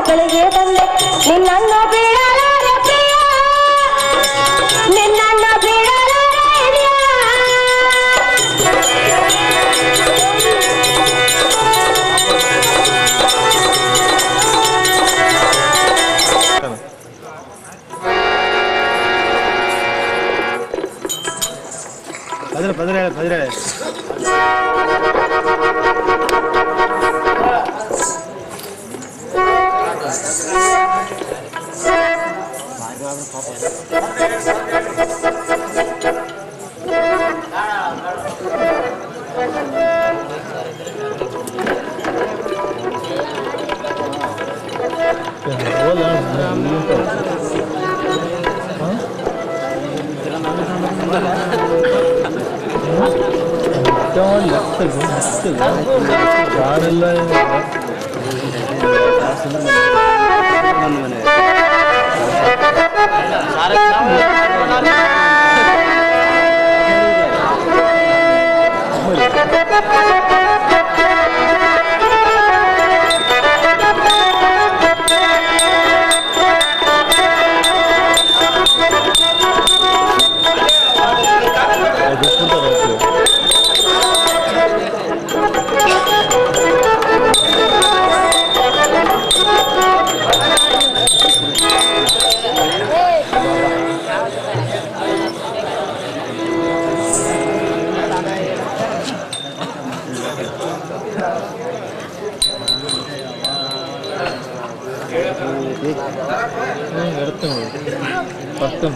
ಹೆಚ್ಚಿನ ಬಳಿಗೆ ಬಂದೆ ನಿನ್ನನ್ನು ಬಿಡಲಾರ ಪ್ರಿಯ ನಿನ್ನನ್ನು ಬಿಡಲಾರ ಹಿರಿಯ. ಪದ್ರ ಪದ್ರ ಹೇಳ Thank you. எடுத்தோம் பத்து